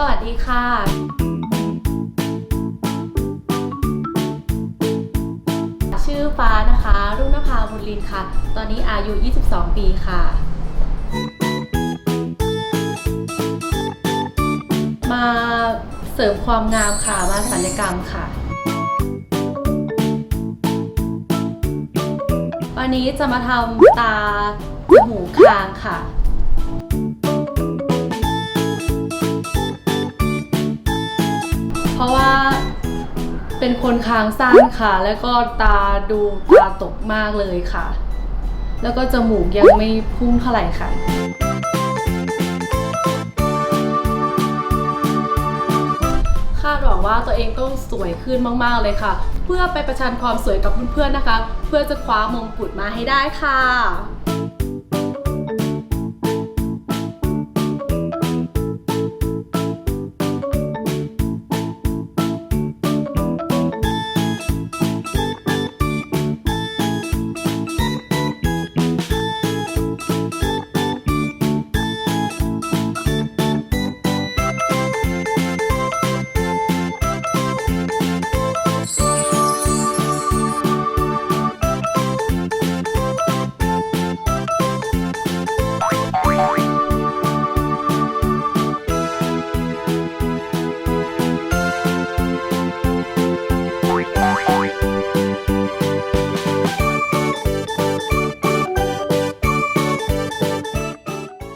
สวัสดีค่ะชื่อฟ้านะคะ รุ่งนภาบุญลินค่ะ ตอนนี้อายุ 22 ปีค่ะ มาเสริมความงามค่ะ มาศัลยกรรมค่ะ วันนี้จะมาทำตาจมูกคางค่ะ เพราะว่าเป็นคนคางสั้นค่ะ แล้วก็ตาดูตาตกมากเลยค่ะ แล้วก็จมูกยังไม่พุ่งเท่าไหร่ค่ะ คาดหวังว่าตัวเองต้องสวยขึ้นมากๆเลยค่ะ เพื่อไปประชันความสวยกับเพื่อนๆนะคะ เพื่อจะคว้ามงกุฎมาให้ได้ค่ะ